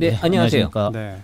네, 네, 안녕하세요. 안녕하십니까. 네.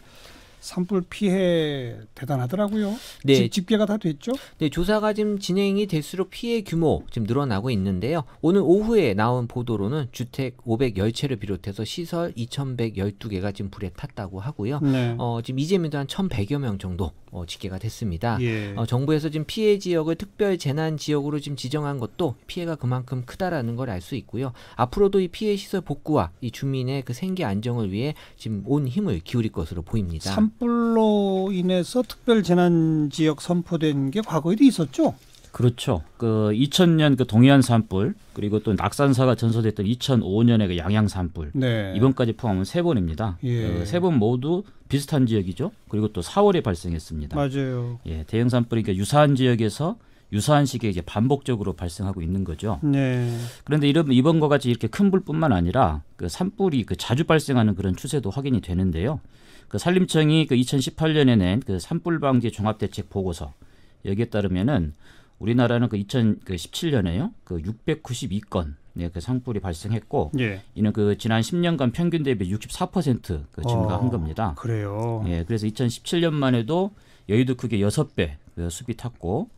산불 피해 대단하더라고요. 네. 집, 집계가 다 됐죠? 네, 조사가 지금 진행이 될수록 피해 규모 지금 늘어나고 있는데요. 오늘 오후에 나온 보도로는 주택 510채를 비롯해서 시설 2,112개가 지금 불에 탔다고 하고요. 네. 어, 지금 이재민도 한 1,100여 명 정도 어, 집계가 됐습니다. 예. 어, 정부에서 지금 피해 지역을 특별 재난 지역으로 지금 지정한 것도 피해가 그만큼 크다라는 걸 알 수 있고요. 앞으로도 이 피해 시설 복구와 이 주민의 그 생계 안정을 위해 지금 온 힘을 기울일 것으로 보입니다. 산불로 인해서 특별 재난 지역 선포된 게 과거에도 있었죠? 그렇죠. 그 2000년 그 동해안 산불 그리고 또 낙산사가 전소됐던 2005년의 그 양양 산불 네. 이번까지 포함하면 세 번입니다. 예. 세번 모두 비슷한 지역이죠. 그리고 또 4월에 발생했습니다. 맞아요. 예, 대형 산불이 그러니까 유사한 지역에서 유사한 시기에 이제 반복적으로 발생하고 있는 거죠. 네. 그런데 이런 이번과 같이 이렇게 큰 불뿐만 아니라 그 산불이 그 자주 발생하는 그런 추세도 확인이 되는데요. 그 산림청이 그 2018년에 낸 그 산불 방지 종합 대책 보고서 여기에 따르면은 우리나라는 그 2017년에요. 그 692건 네, 그 산불이 발생했고 예. 이는 그 지난 10년간 평균 대비 64%그 증가한 어, 겁니다. 그래요. 예, 그래서 2017년만 해도 여의도 크게 6배 그 숲이 탔고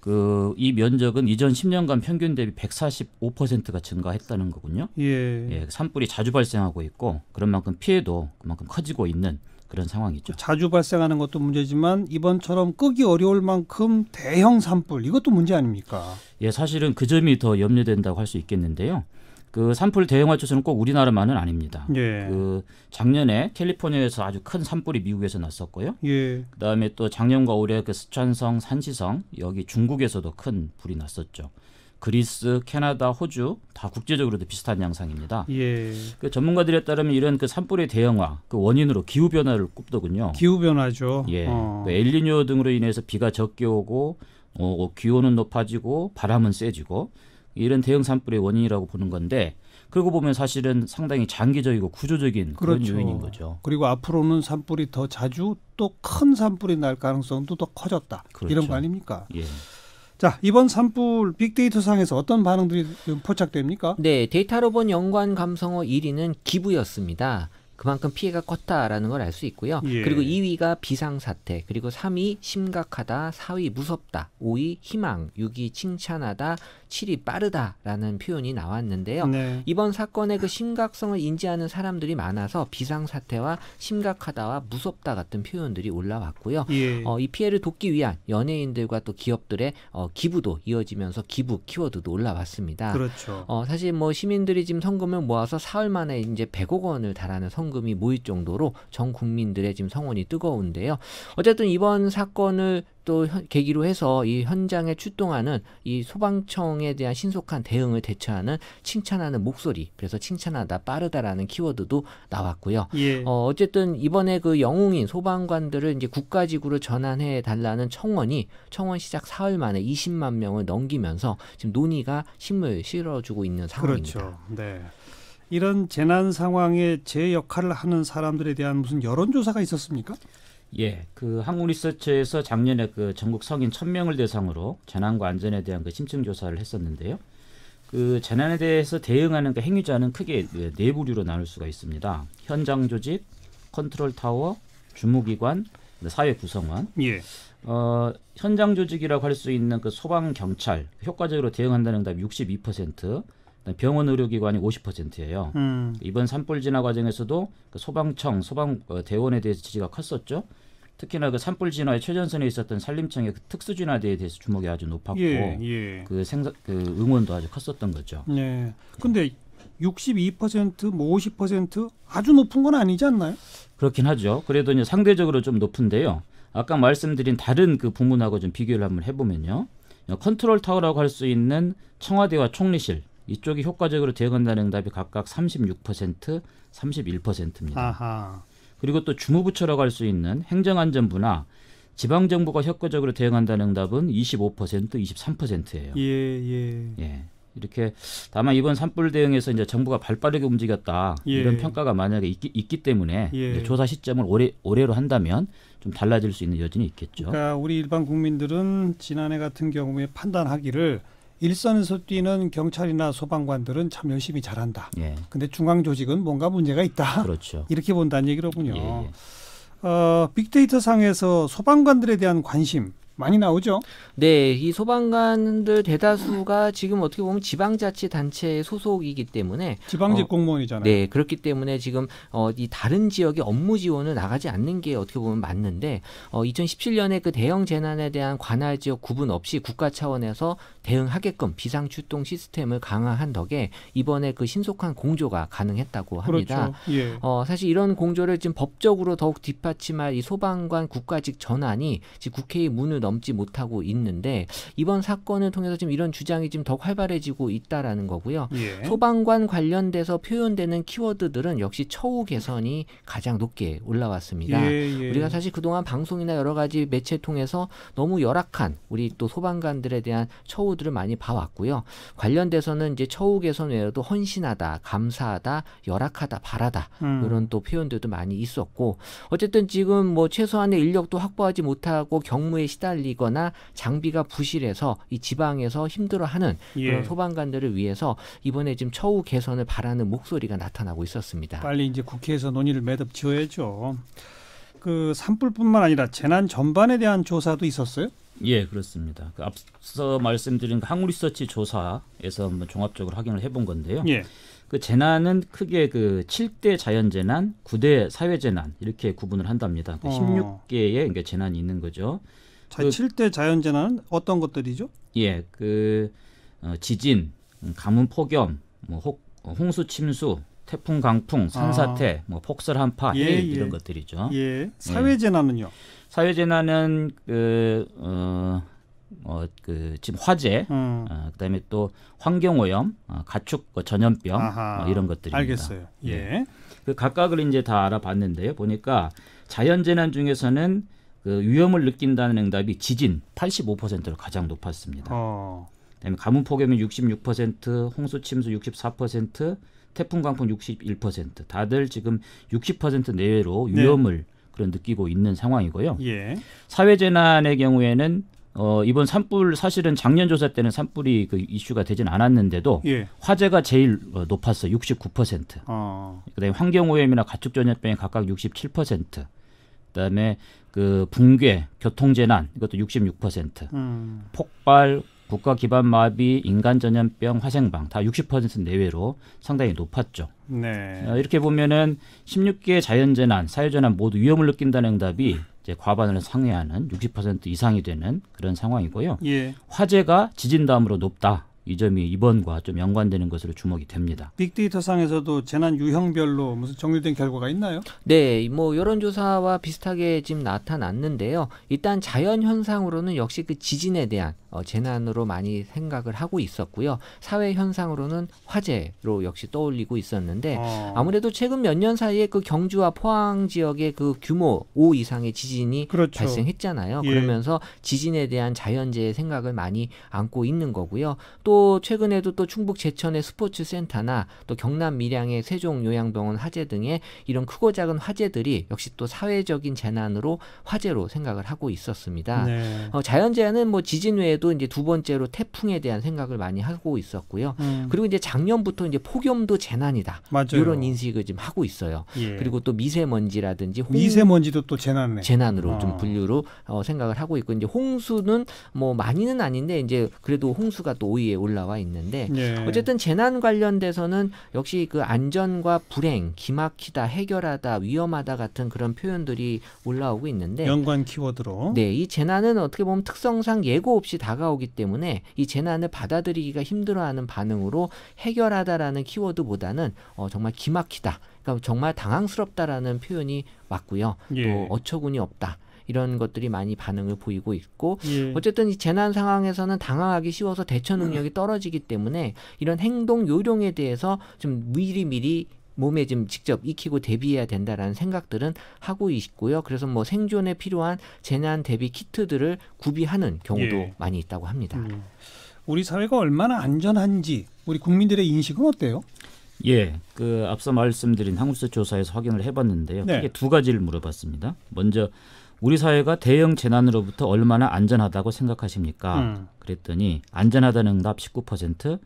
그 이 면적은 이전 10년간 평균 대비 145%가 증가했다는 거군요. 예. 예, 산불이 자주 발생하고 있고 그런 만큼 피해도 그만큼 커지고 있는 그런 상황이죠. 자주 발생하는 것도 문제지만 이번처럼 끄기 어려울 만큼 대형 산불 이것도 문제 아닙니까? 예, 사실은 그 점이 더 염려된다고 할 수 있겠는데요. 그 산불 대형화 추세는 꼭 우리나라만은 아닙니다. 예. 그 작년에 캘리포니아에서 아주 큰 산불이 미국에서 났었고요. 예. 그다음에 또 작년과 올해 그 스촨성, 산시성 여기 중국에서도 큰 불이 났었죠. 그리스, 캐나다, 호주 다 국제적으로도 비슷한 양상입니다. 예. 그 전문가들에 따르면 이런 그 산불의 대형화 그 원인으로 기후 변화를 꼽더군요. 기후 변화죠. 예, 어. 그 엘니뇨 등으로 인해서 비가 적게 오고 어, 기온은 높아지고 바람은 세지고 이런 대형 산불의 원인이라고 보는 건데 그러고 보면 사실은 상당히 장기적이고 구조적인 그런 그렇죠. 요인인 거죠. 그리고 앞으로는 산불이 더 자주 또 큰 산불이 날 가능성도 더 커졌다. 그렇죠. 이런 거 아닙니까? 예. 자, 이번 산불 빅데이터 상에서 어떤 반응들이 좀 포착됩니까? 네, 데이터로 본 연관 감성어 1위는 기부였습니다. 그만큼 피해가 컸다라는 걸 알 수 있고요. 예. 그리고 2위가 비상사태, 그리고 3위 심각하다, 4위 무섭다, 5위 희망, 6위 칭찬하다, 7위 빠르다라는 표현이 나왔는데요. 네. 이번 사건의 그 심각성을 인지하는 사람들이 많아서 비상사태와 심각하다와 무섭다 같은 표현들이 올라왔고요. 예. 어, 이 피해를 돕기 위한 연예인들과 또 기업들의 어, 기부도 이어지면서 기부 키워드도 올라왔습니다. 그렇죠. 어, 사실 뭐 시민들이 지금 성금을 모아서 사흘 만에 이제 100억 원을 달하는 성금 이 모일 정도로 전 국민들의 지금 성원이 뜨거운데요. 어쨌든 이번 사건을 또 현- 계기로 해서 이 현장에 출동하는 이 소방청에 대한 신속한 대응을 대처하는 칭찬하는 목소리, 그래서 칭찬하다 빠르다라는 키워드도 나왔고요. 예. 어, 어쨌든 이번에 그 영웅인 소방관들을 이제 국가지구로 전환해 달라는 청원이 청원 시작 사흘 만에 20만 명을 넘기면서 지금 논의가 힘을 실어주고 있는 상황입니다. 그렇죠. 네. 이런 재난 상황에 제 역할을 하는 사람들에 대한 무슨 여론조사가 있었습니까? 예, 그 한국리서치에서 작년에 그 전국 성인 1000명을 대상으로 재난과 안전에 대한 그 심층 조사를 했었는데요. 그 재난에 대해서 대응하는 그 행위자는 크게 네- 네 부류로 나눌 수가 있습니다. 현장 조직, 컨트롤 타워, 주무기관, 사회 구성원. 예. 어, 현장 조직이라고 할 수 있는 그 소방 경찰 효과적으로 대응한다는 응답이 62%, 그다음에 병원 의료기관이 50%예요. 음. 이번 산불 진화 과정에서도 그 소방청, 소방 어, 대원에 대해서 지지가 컸었죠. 특히나 그 산불 진화의 최전선에 있었던 산림청의 그 특수 진화대에 대해서 주목이 아주 높았고 예. 예. 그 생산 그 응원도 아주 컸었던 거죠. 네. 근데 62%뭐 50% 아주 높은 건 아니지 않나요? 그렇긴 하죠. 그래도 이제 상대적으로 좀 높은데요. 아까 말씀드린 다른 그 부문하고 좀 비교를 한번 해보면요. 컨트롤 타워라고 할 수 있는 청와대와 총리실 이쪽이 효과적으로 대응한다는 응답이 각각 36%, 31%입니다. 아하. 그리고 또 주무부처라고 할 수 있는 행정안전부나 지방정부가 효과적으로 대응한다는 응답은 25%, 23%예요. 예, 예. 예. 이렇게 다만 이번 산불 대응에서 이제 정부가 발빠르게 움직였다 예. 이런 평가가 만약에 있기, 있기 때문에 예. 조사 시점을 올해 올해로 한다면 좀 달라질 수 있는 여지는 있겠죠. 그러니까 우리 일반 국민들은 지난해 같은 경우에 판단하기를 일선에서 뛰는 경찰이나 소방관들은 참 열심히 잘한다. 예. 근데 중앙 조직은 뭔가 문제가 있다. 그렇죠. 이렇게 본다는 얘기로군요. 예, 예. 어, 빅데이터 상에서 소방관들에 대한 관심 많이 나오죠. 네, 이 소방관들 대다수가 지금 어떻게 보면 지방자치단체의 소속이기 때문에 지방직 어, 공무원이잖아요. 네, 그렇기 때문에 지금 어, 이 다른 지역에 업무 지원을 나가지 않는 게 어떻게 보면 맞는데 어, 2017년에 그 대형 재난에 대한 관할 지역 구분 없이 국가 차원에서 대응하게끔 비상 출동 시스템을 강화한 덕에 이번에 그 신속한 공조가 가능했다고 합니다. 그렇죠. 예. 어, 사실 이런 공조를 지금 법적으로 더욱 뒷받침할 이 소방관 국가직 전환이 지금 국회의 문을 넘지 못하고 있는데 이번 사건을 통해서 지금 이런 주장이 지금 더 활발해지고 있다라는 거고요. 예. 소방관 관련돼서 표현되는 키워드들은 역시 처우 개선이 가장 높게 올라왔습니다. 예, 예. 우리가 사실 그동안 방송이나 여러 가지 매체 통해서 너무 열악한 우리 또 소방관들에 대한 처우들을 많이 봐왔고요. 관련돼서는 이제 처우 개선 외에도 헌신하다, 감사하다, 열악하다, 바라다 음. 이런 또 표현들도 많이 있었고 어쨌든 지금 뭐 최소한의 인력도 확보하지 못하고 경무에 시달 리거나 장비가 부실해서 이 지방에서 힘들어하는 예. 그런 소방관들을 위해서 이번에 지금 처우 개선을 바라는 목소리가 나타나고 있었습니다. 빨리 이제 국회에서 논의를 매듭 지어야죠. 그 산불뿐만 아니라 재난 전반에 대한 조사도 있었어요. 예, 그렇습니다. 그 앞서 말씀드린 그 한국리서치 조사에서 한번 종합적으로 확인을 해본 건데요. 예. 그 재난은 크게 그 7대 자연재난, 9대 사회재난 이렇게 구분을 한답니다. 그 어. 16개의 그러니까 재난이 있는 거죠. 자, 그- 7대 자연재난은 어떤 것들이죠? 예, 그 어, 지진, 음, 가뭄 폭염, 뭐 혹, 어, 홍수 침수, 태풍 강풍, 산사태, 뭐 폭설 한파, 아. 예, 예. 이런 것들이죠. 예. 사회 재난은요. 사회 재난은 그 어, 어, 그 지금 화재, 음. 어, 그다음에 또 환경 오염, 어, 가축 어, 전염병 아하. 어, 이런 것들입니다. 알겠어요. 예. 그 각각을 이제 다 알아봤는데요. 보니까 자연 재난 중에서는 그 위험을 느낀다는 응답이 지진 85%로 가장 높았습니다. 어. 그다음에 가뭄 폭염이 66%, 홍수 침수 64%, 태풍 강풍 61%. 다들 지금 60% 내외로 네. 위험을 그런 느끼고 있는 상황이고요. 예. 사회 재난의 경우에는 어, 이번 산불 사실은 작년 조사 때는 산불이 그 이슈가 되진 않았는데도 예. 화재가 제일 어, 높았어요. 69%. 어. 그다음에 환경 오염이나 가축 전염병이 각각 67%. 그다음에 그 붕괴, 교통 재난 이것도 66%. 음. 폭발, 국가 기반 마비, 인간 전염병, 화생방 다 60% 내외로 상당히 높았죠. 네. 어, 이렇게 보면은 16개 자연 재난, 사회 재난 모두 위험을 느낀다는 응답이 이제 과반을 상회하는 60% 이상이 되는 그런 상황이고요. 예. 화재가 지진 다음으로 높다. 이 점이 이번과 좀 연관되는 것으로 주목이 됩니다. 빅데이터 상에서도 재난 유형별로 무슨 정리된 결과가 있나요? 네, 뭐 여론조사와 비슷하게 지금 나타났는데요. 일단 자연 현상으로는 역시 그 지진에 대한 어, 재난으로 많이 생각을 하고 있었고요. 사회 현상으로는 화재로 역시 떠올리고 있었는데 어. 아무래도 최근 몇 년 사이에 그 경주와 포항 지역의 그 규모 5 이상의 지진이 그렇죠. 발생했잖아요. 예. 그러면서 지진에 대한 자연재해 생각을 많이 안고 있는 거고요. 또 최근에도 또 충북 제천의 스포츠 센터나 또 경남 밀양의 세종 요양병원 화재 등의 이런 크고 작은 화재들이 역시 또 사회적인 재난으로 화재로 생각을 하고 있었습니다. 네. 어, 자연재해는 뭐 지진 외에 도 이제 두 번째로 태풍에 대한 생각을 많이 하고 있었고요. 음. 그리고 이제 작년부터 이제 폭염도 재난이다. 맞아요. 이런 인식을 지금 하고 있어요. 예. 그리고 또 미세먼지라든지 홍, 미세먼지도 또 재난네. 재난으로 어. 좀 분류로 어, 생각을 하고 있고 이제 홍수는 뭐 많이는 아닌데 이제 그래도 홍수가 또 5위에 올라와 있는데 예. 어쨌든 재난 관련돼서는 역시 그 안전과 불행, 기막히다, 해결하다, 위험하다 같은 그런 표현들이 올라오고 있는데 연관 키워드로. 네, 이 재난은 어떻게 보면 특성상 예고 없이 다 가오기 때문에 이 재난을 받아들이기가 힘들어하는 반응으로 해결하다라는 키워드보다는 어, 정말 기막히다, 그러니까 정말 당황스럽다라는 표현이 맞고요. 예. 또 어처구니 없다. 이런 것들이 많이 반응을 보이고 있고 예. 어쨌든 이 재난 상황에서는 당황하기 쉬워서 대처 능력이 떨어지기 때문에 이런 행동 요령에 대해서 좀 미리 미리 몸에 좀 직접 익히고 대비해야 된다라는 생각들은 하고 있고요. 그래서 뭐 생존에 필요한 재난 대비 키트들을 구비하는 경우도 예. 많이 있다고 합니다. 음. 우리 사회가 얼마나 안전한지 우리 국민들의 인식은 어때요? 예, 그 앞서 말씀드린 한국수 조사에서 확인을 해봤는데요. 네. 크게 두 가지를 물어봤습니다. 먼저 우리 사회가 대형 재난으로부터 얼마나 안전하다고 생각하십니까? 음. 그랬더니 안전하다는 응답 19%,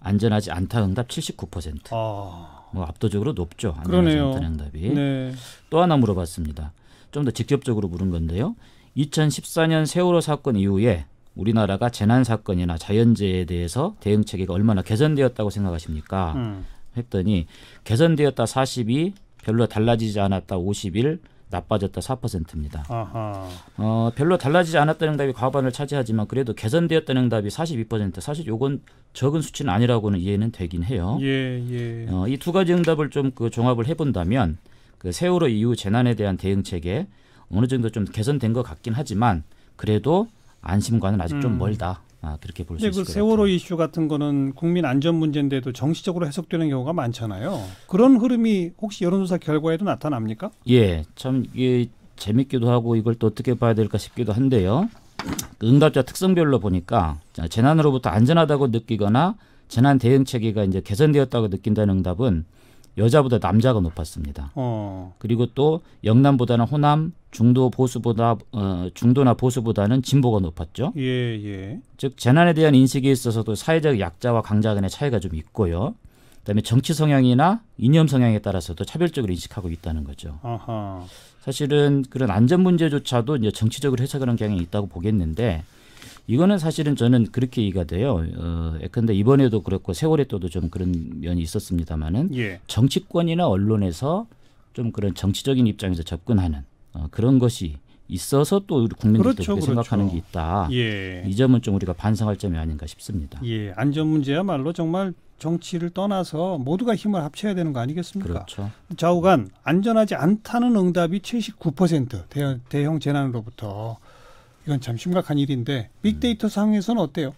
안전하지 않다 응답 79%. 아, 뭐 압도적으로 높죠. 그러네요. 응답이. 네. 또 하나 물어봤습니다. 좀 더 직접적으로 물은 건데요. 2014년 세월호 사건 이후에 우리나라가 재난 사건이나 자연재해에 대해서 대응 체계가 얼마나 개선되었다고 생각하십니까? 음. 했더니 개선되었다 42, 별로 달라지지 않았다 51, 나빠졌다 4%입니다. 아하. 어, 별로 달라지지 않았다는 응답이 과반을 차지하지만 그래도 개선되었다는 응답이 42%. 사실 요건 적은 수치는 아니라고는 이해는 되긴 해요. 예, 예. 어, 이 두 가지 응답을 좀 그 종합을 해본다면 그 세월호 이후 재난에 대한 대응 체계 어느 정도 좀 개선된 것 같긴 하지만 그래도 안심과는 아직 좀 음. 멀다. 아, 그렇게 볼 수 있을 그 것 세월호 같아요. 이슈 같은 거는 국민 안전 문제인데도 정치적으로 해석되는 경우가 많잖아요. 그런 흐름이 혹시 여론조사 결과에도 나타납니까? 예, 참 이게 재밌기도 하고 이걸 또 어떻게 봐야 될까 싶기도 한데요. 그 응답자 특성별로 보니까 자, 재난으로부터 안전하다고 느끼거나 재난 대응 체계가 이제 개선되었다고 느낀다는 응답은 여자보다 남자가 높았습니다. 어. 그리고 또 영남보다는 호남, 중도 보수보다 어, 중도나 보수보다는 진보가 높았죠. 예, 예. 즉 재난에 대한 인식에 있어서도 사회적 약자와 강자 간의 차이가 좀 있고요. 그다음에 정치 성향이나 이념 성향에 따라서도 차별적으로 인식하고 있다는 거죠. 아하. 사실은 그런 안전 문제조차도 이제 정치적으로 해석하는 경향이 있다고 보겠는데 이거는 사실은 저는 그렇게 이해가 돼요. 어, 예컨대 이번에도 그렇고 세월에 또도 좀 그런 면이 있었습니다만은 예. 정치권이나 언론에서 좀 그런 정치적인 입장에서 접근하는 어, 그런 것이 있어서 또 우리 국민들도 그렇죠, 그렇게 그렇죠. 생각하는 게 있다. 예. 이 점은 좀 우리가 반성할 점이 아닌가 싶습니다. 예. 안전 문제야말로 정말 정치를 떠나서 모두가 힘을 합쳐야 되는 거 아니겠습니까? 그렇죠. 좌우간 안전하지 않다는 응답이 79% 대형, 대형 재난으로부터 이건 참 심각한 일인데 음. 빅데이터 상에서는 어때요?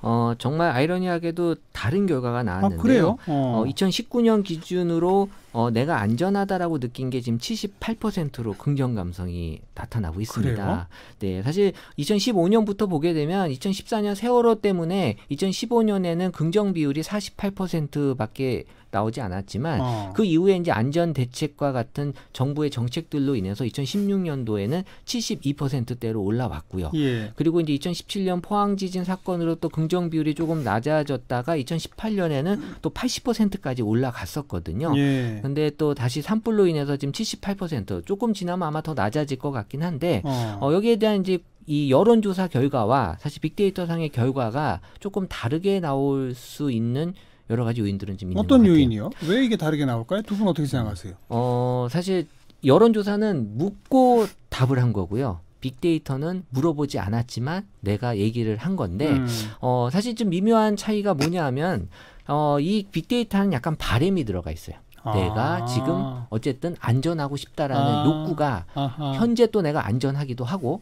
어, 정말 아이러니하게도 다른 결과가 아 나왔는데요. 그래요? 어, 2019년 기준으로 어, 내가 안전하다라고 느낀 게 지금 78%로 긍정 감성이 나타나고 있습니다. 그래요? 네, 사실 2015년부터 보게 되면 2014년 세월호 때문에 2015년에는 긍정 비율이 48%밖에 나오지 않았지만 어. 그 이후에 이제 안전 대책과 같은 정부의 정책들로 인해서 2016년도에는 72%대로 올라왔고요. 예. 그리고 이제 2017년 포항 지진 사건으로 또 긍정 비율이 조금 낮아졌다가 2018년에는 또 80%까지 올라갔었거든요. 예. 근데 또 다시 산불로 인해서 지금 78% 조금 지나면 아마 더 낮아질 것 같긴 한데 어. 어, 여기에 대한 이제 이 여론조사 결과와 사실 빅데이터 상의 결과가 조금 다르게 나올 수 있는 여러 가지 요인들은 좀 있는 것 어떤. 요인이요? 왜 이게 다르게 나올까요? 두 분 어떻게 생각하세요? 어, 사실 여론조사는 묻고 답을 한 거고요. 빅데이터는 물어보지 않았지만 내가 얘기를 한 건데 음. 어, 사실 좀 미묘한 차이가 뭐냐 하면 어, 이 빅데이터는 약간 바램이 들어가 있어요. 내가 아. 지금 어쨌든 안전하고 싶다라는 아. 욕구가 아하. 현재 또 내가 안전하기도 하고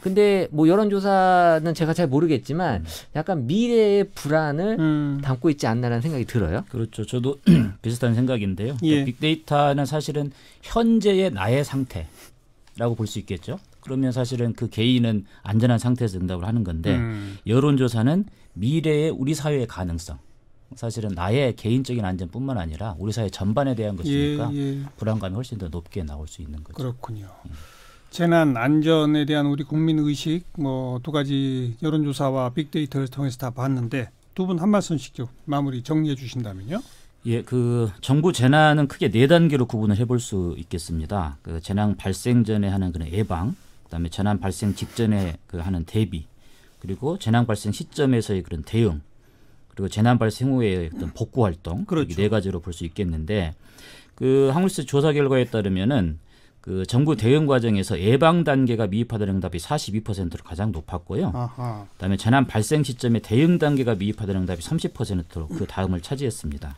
근데 뭐 여론조사는 제가 잘 모르겠지만 약간 미래의 불안을 음. 담고 있지 않나라는 생각이 들어요. 그렇죠. 저도 비슷한 생각인데요. 예. 그러니까 빅데이터는 사실은 현재의 나의 상태라고 볼 수 있겠죠. 그러면 사실은 그 개인은 안전한 상태에서 응답을 하는 건데 음. 여론조사는 미래의 우리 사회의 가능성. 사실은 나의 개인적인 안전뿐만 아니라 우리 사회 전반에 대한 예, 것이니까 예. 불안감이 훨씬 더 높게 나올 수 있는 거죠. 그렇군요. 재난 안전에 대한 우리 국민 의식 뭐 두 가지 여론조사와 빅데이터를 통해서 다 봤는데 두 분 한 말씀씩 좀 마무리 정리해 주신다면요. 예, 그 정부 재난은 크게 네 단계로 구분을 해볼 수 있겠습니다. 그 재난 발생 전에 하는 그런 예방, 그다음에 재난 발생 직전에 그 하는 대비, 그리고 재난 발생 시점에서의 그런 대응, 그리고 재난 발생 후의 어떤 복구 활동, 그렇죠. 이네 가지로 볼 수 있겠는데 그 한국시 조사 결과에 따르면은 그 정부 대응 과정에서 예방 단계가 미흡하다는 응답이 42%로 가장 높았고요. 아하. 그다음에 재난 발생 시점에 대응 단계가 미흡하다는 응답이 30%로 그 다음을 차지했습니다.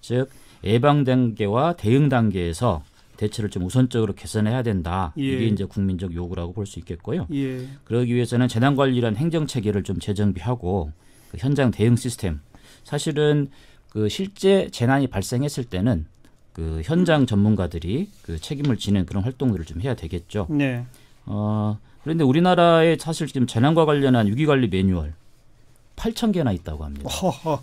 즉 예방 단계와 대응 단계에서 대처를 좀 우선적으로 개선해야 된다. 예. 이게 이제 국민적 요구라고 볼 수 있겠고요. 예. 그러기 위해서는 재난 관리란 행정 체계를 좀 재정비하고 그 현장 대응 시스템 사실은 그 실제 재난이 발생했을 때는 그 현장 전문가들이 그 책임을 지는 그런 활동들을 좀 해야 되겠죠. 네. 어, 그런데 우리나라에 사실 지금 재난과 관련한 위기관리 매뉴얼 8천 개나 있다고 합니다. 허허.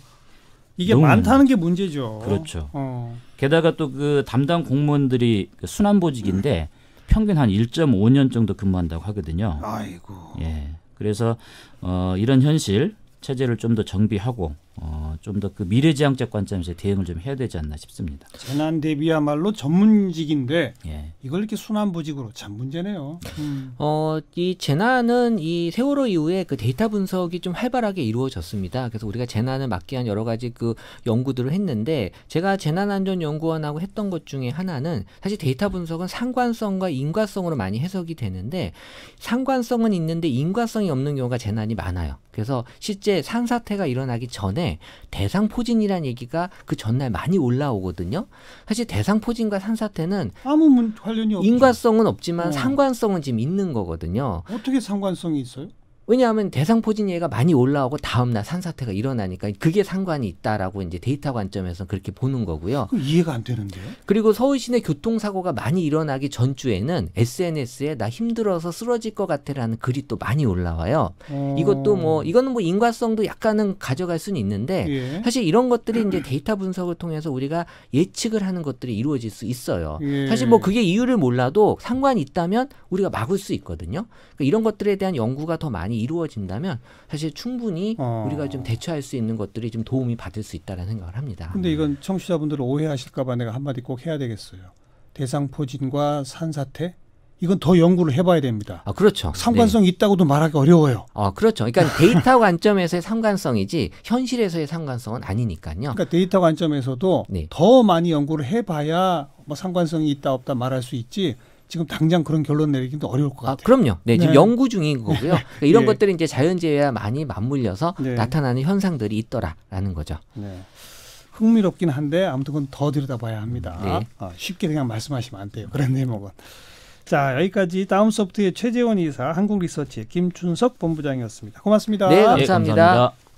이게 많다는 게 문제죠. 그렇죠. 어. 게다가 또 그 담당 공무원들이 그 순환보직인데 평균 한 1.5년 정도 근무한다고 하거든요. 아이고. 예. 그래서 어, 이런 현실 체제를 좀 더 정비하고 어, 좀 더 그 미래지향적 관점에서 대응을 좀 해야 되지 않나 싶습니다. 재난 대비야말로 전문직인데 예. 이걸 이렇게 순환보직으로 참 문제네요. 음. 어, 이 재난은 이 세월호 이후에 그 데이터 분석이 좀 활발하게 이루어졌습니다. 그래서 우리가 재난을 막기 위한 여러 가지 그 연구들을 했는데 제가 재난안전연구원하고 했던 것 중에 하나는 사실 데이터 분석은 상관성과 인과성으로 많이 해석이 되는데 상관성은 있는데 인과성이 없는 경우가 재난이 많아요. 그래서 실제 산사태가 일어나기 전에 대상 포진이라는 얘기가 그 전날 많이 올라오거든요. 사실 대상 포진과 산사태는 아무 문, 관련이 없죠. 인과성은 없지만 어. 상관성은 지금 있는 거거든요. 어떻게 상관성이 있어요? 왜냐하면 대상 포진 얘기가 많이 올라오고 다음날 산사태가 일어나니까 그게 상관이 있다라고 이제 데이터 관점에서 그렇게 보는 거고요. 그 이해가 안 되는데요. 그리고 서울 시내 교통사고가 많이 일어나기 전주에는 SNS에 나 힘들어서 쓰러질 것 같아라는 글이 또 많이 올라와요. 어. 이것도 뭐 이거는 뭐 인과성도 약간은 가져갈 수는 있는데 예. 사실 이런 것들이 이제 데이터 분석을 통해서 우리가 예측을 하는 것들이 이루어질 수 있어요. 예. 사실 뭐 그게 이유를 몰라도 상관이 있다면 우리가 막을 수 있거든요. 그러니까 이런 것들에 대한 연구가 더 많이 이루어진다면 사실 충분히 어. 우리가 좀 대처할 수 있는 것들이 좀 도움이 받을 수 있다는 생각을 합니다. 근데 이건 청취자분들 오해하실까봐 내가 한마디 꼭 해야 되겠어요. 대상포진과 산사태 이건 더 연구를 해봐야 됩니다. 아 그렇죠. 네. 상관성 이 있다고도 말하기 어려워요. 아 그렇죠. 그러니까 데이터 관점에서의 상관성이지 현실에서의 상관성은 아니니까요. 그러니까 데이터 관점에서도 네. 더 많이 연구를 해봐야 뭐 상관성이 있다 없다 말할 수 있지. 지금 당장 그런 결론 내리기도 어려울 것 아, 같아요. 그럼요. 네, 지금 네. 연구 중인 거고요. 그러니까 이런 예. 것들이 이제 자연재해와 많이 맞물려서 네. 나타나는 현상들이 있더라라는 거죠. 네. 흥미롭긴 한데 아무튼 그건 더 들여다봐야 합니다. 네. 아, 쉽게 그냥 말씀하시면 안 돼요. 그런 대목은. 자 여기까지 다음소프트의 최재원 이사, 한국리서치의 김준석 본부장이었습니다. 고맙습니다. 네, 예, 감사합니다. 감사합니다.